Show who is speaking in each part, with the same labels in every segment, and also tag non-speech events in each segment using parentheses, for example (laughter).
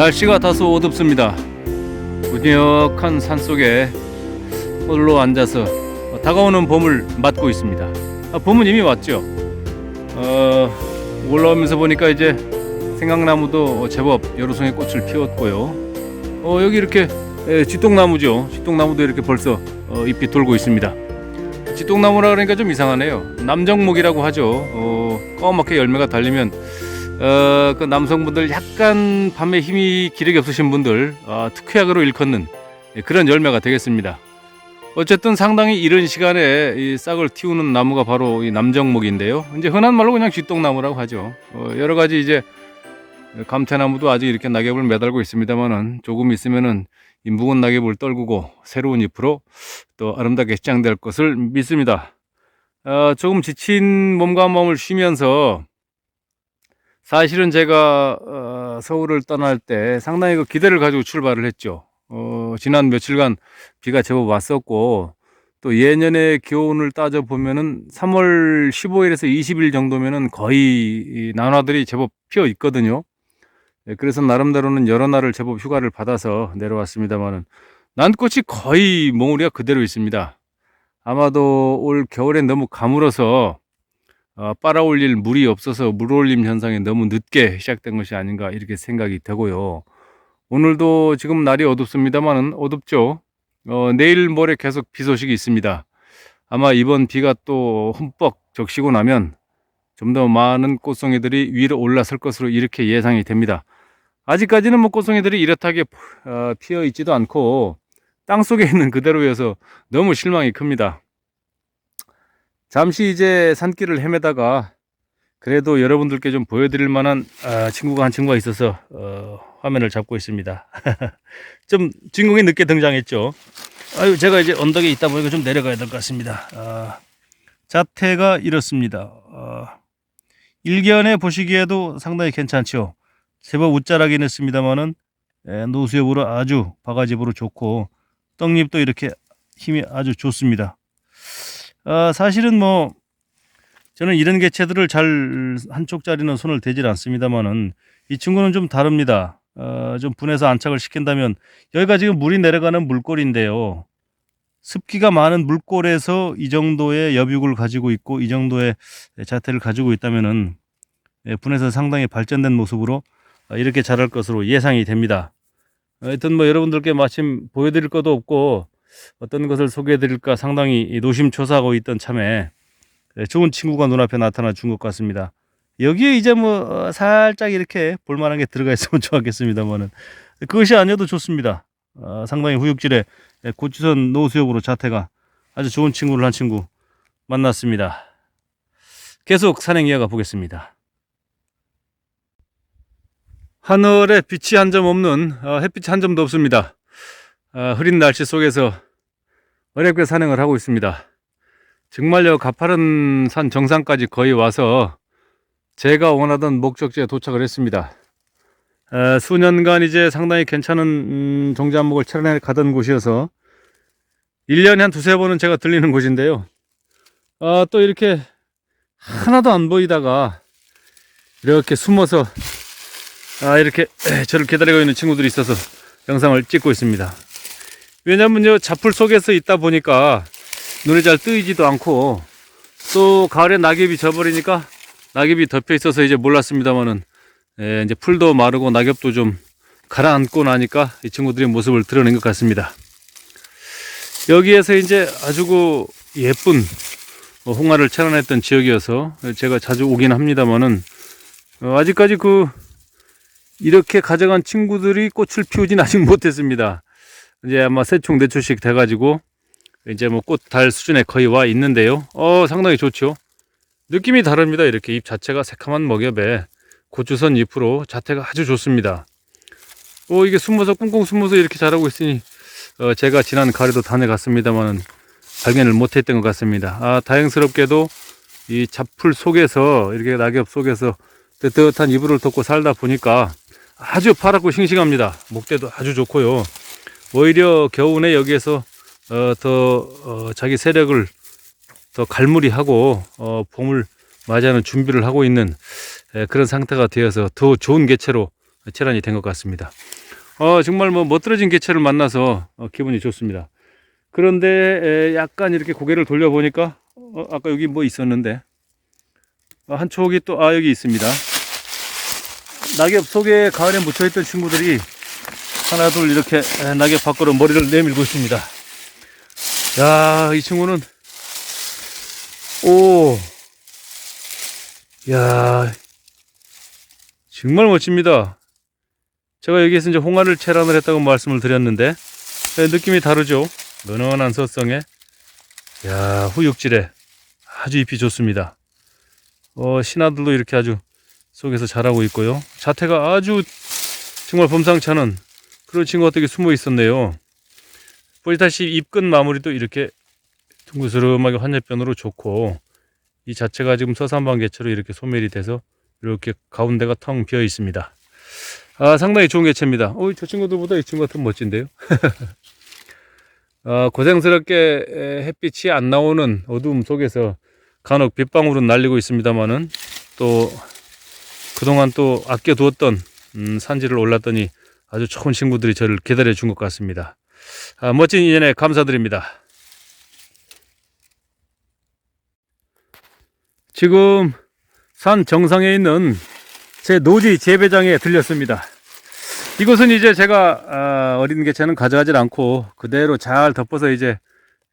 Speaker 1: 날씨가 다소 어둡습니다. 무뎌한 산 속에 홀로 앉아서 다가오는 봄을 맞고 있습니다. 아, 봄은 이미 왔죠. 어, 올라오면서 보니까 이제 생강나무도 제법 여러 송이 꽃을 피웠고요. 어, 여기 이렇게 예, 쥐똥나무죠. 쥐똥나무도 이렇게 벌써 어, 잎이 돌고 있습니다. 쥐똥나무라 그러니까 좀 이상하네요. 남정목이라고 하죠. 어, 까맣게 열매가 달리면 어, 그 남성분들 약간 밤에 힘이 기력이 없으신 분들 어, 특효약으로 일컫는 예, 그런 열매가 되겠습니다. 어쨌든 상당히 이른 시간에 이 싹을 틔우는 나무가 바로 이 남정목인데요. 이제 흔한 말로 그냥 쥐똥나무라고 하죠. 어, 여러 가지 이제 감태나무도 아직 이렇게 낙엽을 매달고 있습니다만은 조금 있으면은 이 묵은 낙엽을 떨구고 새로운 잎으로 또 아름답게 시장될 것을 믿습니다. 어, 조금 지친 몸과 마음을 쉬면서 사실은 제가 어, 서울을 떠날 때 상당히 그 기대를 가지고 출발을 했죠. 어, 지난 며칠간 비가 제법 왔었고 또 예년의 기온을 따져 보면은 3월 15일에서 20일 정도면은 거의 이 난화들이 제법 피어 있거든요. 예, 그래서 나름대로는 여러 날을 제법 휴가를 받아서 내려왔습니다만은 난꽃이 거의 몽우리가 그대로 있습니다. 아마도 올 겨울엔 너무 가물어서 어, 빨아올릴 물이 없어서 물올림 현상이 너무 늦게 시작된 것이 아닌가 이렇게 생각이 되고요. 오늘도 지금 날이 어둡습니다만은 어둡죠. 어, 내일 모레 계속 비 소식이 있습니다. 아마 이번 비가 또 흠뻑 적시고 나면 좀 더 많은 꽃송이들이 위로 올라설 것으로 이렇게 예상이 됩니다. 아직까지는 뭐 꽃송이들이 이렇다게 어, 피어 있지도 않고 땅 속에 있는 그대로여서 너무 실망이 큽니다. 잠시 이제 산길을 헤매다가 그래도 여러분들께 좀 보여드릴 만한 아, 친구가 한 친구가 있어서 어, 화면을 잡고 있습니다. (laughs) 좀 주인공이 늦게 등장했죠. 아유 제가 이제 언덕에 있다 보니까 좀 내려가야 될 것 같습니다. 아, 자태가 이렇습니다. 아, 일견에 보시기에도 상당히 괜찮죠. 제법 웃자라긴 했습니다만은 예, 노수엽으로 아주 바가지으로 좋고 떡잎도 이렇게 힘이 아주 좋습니다. 아, 사실은 뭐 저는 이런 개체들을 잘 한쪽 자리는 손을 대질 않습니다만은 이 친구는 좀 다릅니다. 어, 좀 분해서 안착을 시킨다면 여기가 지금 물이 내려가는 물골인데요. 습기가 많은 물골에서 이 정도의 여육을 가지고 있고 이 정도의 자태를 가지고 있다면은 예, 분해서 상당히 발전된 모습으로 어, 이렇게 자랄 것으로 예상이 됩니다. 하여튼 뭐 여러분들께 마침 보여드릴 것도 없고 어떤 것을 소개해 드릴까 상당히 노심초사하고 있던 참에 예, 좋은 친구가 눈앞에 나타나 준 것 같습니다. 여기에 이제 뭐 어, 살짝 이렇게 볼만한 게 들어가 있으면 (laughs) 좋았겠습니다만은 그것이 아니어도 좋습니다. 어, 상당히 후육질의 예, 고추선 노수엽으로 자태가 아주 좋은 친구를 한 친구 만났습니다. 계속 산행 이어가 보겠습니다. 하늘에 빛이 한 점 없는 어, 햇빛이 한 점도 없습니다. 어, 흐린 날씨 속에서 어렵게 산행을 하고 있습니다. 정말요 가파른 산 정상까지 거의 와서 제가 원하던 목적지에 도착을 했습니다. 어, 수년간 이제 상당히 괜찮은 음, 종자목을 차례 가던 곳이어서 1년에 한 두세 번은 제가 들리는 곳인데요. 어, 또 이렇게 하나도 안 보이다가 이렇게 숨어서 아, 이렇게 저를 기다리고 있는 친구들이 있어서 영상을 찍고 있습니다. 왜냐면요, 잡풀 속에서 있다 보니까 눈에 잘 뜨이지도 않고 또 가을에 낙엽이 져버리니까 낙엽이 덮여 있어서 이제 몰랐습니다만은 예, 이제 풀도 마르고 낙엽도 좀 가라앉고 나니까 이 친구들의 모습을 드러낸 것 같습니다. 여기에서 이제 아주 그 예쁜 뭐 홍화를 채취했던 지역이어서 제가 자주 오긴 합니다만은 어, 아직까지 그 이렇게 가져간 친구들이 꽃을 피우진 아직 못했습니다. 이제 아마 세총 네초씩 돼가지고 이제 뭐 꽃 달 수준에 거의 와 있는데요. 어 상당히 좋죠. 느낌이 다릅니다. 이렇게 잎 자체가 새카만 먹엽에 고추선 잎으로 자태가 아주 좋습니다. 어 이게 숨어서 꽁꽁 숨어서 이렇게 자라고 있으니 어, 제가 지난 가을에도 다녀갔습니다만은 발견을 못했던 것 같습니다. 아 다행스럽게도 이 잡풀 속에서 이렇게 낙엽 속에서 뜨뜻한 이불을 덮고 살다 보니까 아주 파랗고 싱싱합니다. 목대도 아주 좋고요. 오히려 겨우내 여기에서 어, 더 어, 자기 세력을 더 갈무리하고 어, 봄을 맞이하는 준비를 하고 있는 에, 그런 상태가 되어서 더 좋은 개체로 체란이 된 것 같습니다. 어, 정말 뭐 멋들어진 개체를 만나서 어, 기분이 좋습니다. 그런데 에, 약간 이렇게 고개를 돌려보니까 어, 아까 여기 뭐 있었는데 어, 한 촉이 또 아 여기 있습니다. 낙엽 속에 가을에 묻혀있던 친구들이 하나 둘 이렇게 에, 낙엽 밖으로 머리를 내밀고 있습니다. 야, 이 친구는 오, 야, 정말 멋집니다. 제가 여기에서 이제 홍화를 체란을 했다고 말씀을 드렸는데 에, 느낌이 다르죠. 은은한 서성에 야 후육질에 아주 잎이 좋습니다. 어, 신하들도 이렇게 아주 속에서 자라고 있고요. 자태가 아주 정말 범상치 않은 그런 친구가 되게 숨어 있었네요. 보시다시피 잎끝 마무리도 이렇게 둥그스름하게 환엽변으로 좋고 이 자체가 지금 서산방개처로 이렇게 소멸이 돼서 이렇게 가운데가 텅 비어 있습니다. 아, 상당히 좋은 개체입니다. 어, 저 친구들보다 이 친구가 더 멋진데요. (laughs) 아, 고생스럽게 에, 햇빛이 안 나오는 어두움 속에서 간혹 빗방울은 날리고 있습니다만은 또 그동안 또 아껴두었던 음, 산지를 올랐더니 아주 좋은 친구들이 저를 기다려 준 것 같습니다. 아, 멋진 인연에 감사드립니다. 지금 산 정상에 있는 제 노지 재배장에 들렸습니다. 이곳은 이제 제가 아, 어린 개체는 가져가질 않고 그대로 잘 덮어서 이제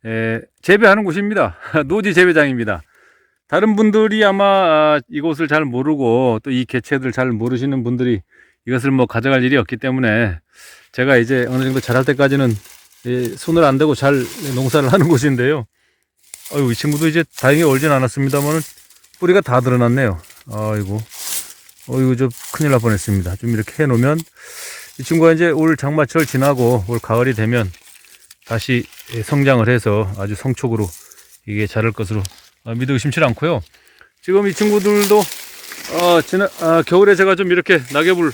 Speaker 1: 에, 재배하는 곳입니다. (laughs) 노지 재배장입니다. 다른 분들이 아마 아, 이곳을 잘 모르고 또 이 개체들 잘 모르시는 분들이 이것을 뭐 가져갈 일이 없기 때문에 제가 이제 어느 정도 자랄 때까지는 예, 손을 안 대고 잘 농사를 (laughs) 하는 곳인데요. 아유, 이 친구도 이제 다행히 얼진 않았습니다만은 뿌리가 다 드러났네요. 아이고, 어이구, 저 큰일 날 뻔했습니다. 좀 이렇게 해놓으면 이 친구가 이제 올 장마철 지나고 올 가을이 되면 다시 예, 성장을 해서 아주 성촉으로 이게 자랄 것으로 아, 믿어 의심치 않고요. 지금 이 친구들도 어, 지난 아, 겨울에 제가 좀 이렇게 낙엽을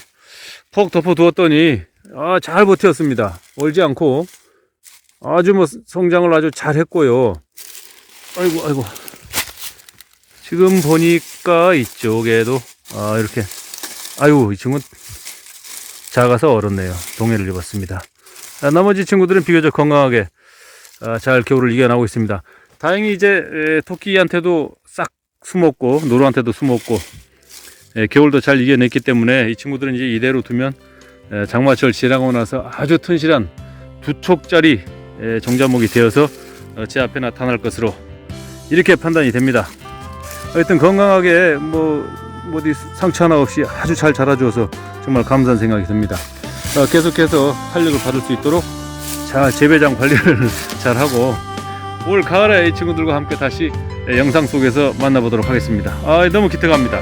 Speaker 1: 퍽 덮어 두었더니 아, 잘 버텼습니다. 얼지 않고 아주 뭐 성장을 아주 잘 했고요. 아이고 아이고 지금 보니까 이쪽에도 아, 이렇게 아유 이 친구 작아서 얼었네요. 동해를 입었습니다. 아, 나머지 친구들은 비교적 건강하게 아, 잘 겨울을 이겨나고 있습니다. 다행히 이제 에, 토끼한테도 싹 숨었고 노루한테도 숨었고 에, 겨울도 잘 이겨냈기 때문에 이 친구들은 이제 이대로 두면 에, 장마철 지나고 나서 아주 튼실한 두 촉짜리 에, 정자목이 되어서 어, 제 앞에 나타날 것으로 이렇게 판단이 됩니다. 하여튼 건강하게 뭐 어디 상처 하나 없이 아주 잘 자라줘서 정말 감사한 생각이 듭니다. 어, 계속해서 활력을 받을 수 있도록 잘 재배장 관리를 (laughs) 잘 하고 올 가을에 이 친구들과 함께 다시 영상 속에서 만나보도록 하겠습니다. 아, 너무 기특합니다.